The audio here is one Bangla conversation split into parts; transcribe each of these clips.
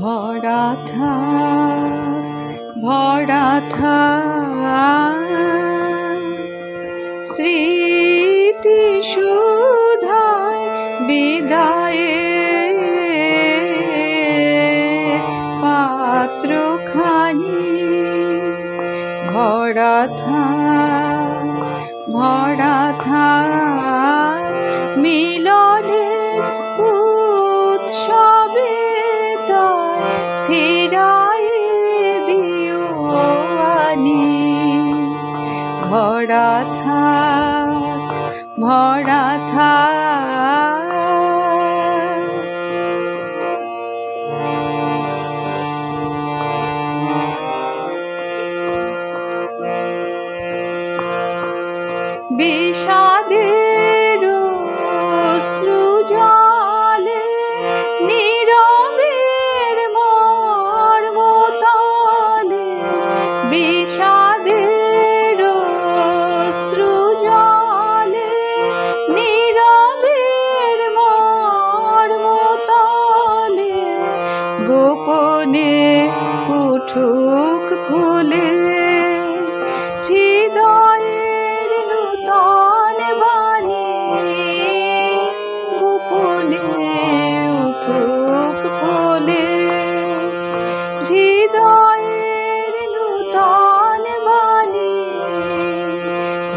ভরা থাক ভরা থাক। স্মৃতি সুধায় বিদায়ে পাত্রখানি ভরা থাক ভরা থাক। মিলনের ভরা থাক ভরা থাক। বিষাদের গোপনে উঠুক ফুলে, হৃদয়ের নূতন বাণী গোপনে উঠুক ফুলে, হৃদয়ের নূতন বাণী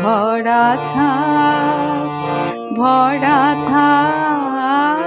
ভরা থাক ভরা থাক।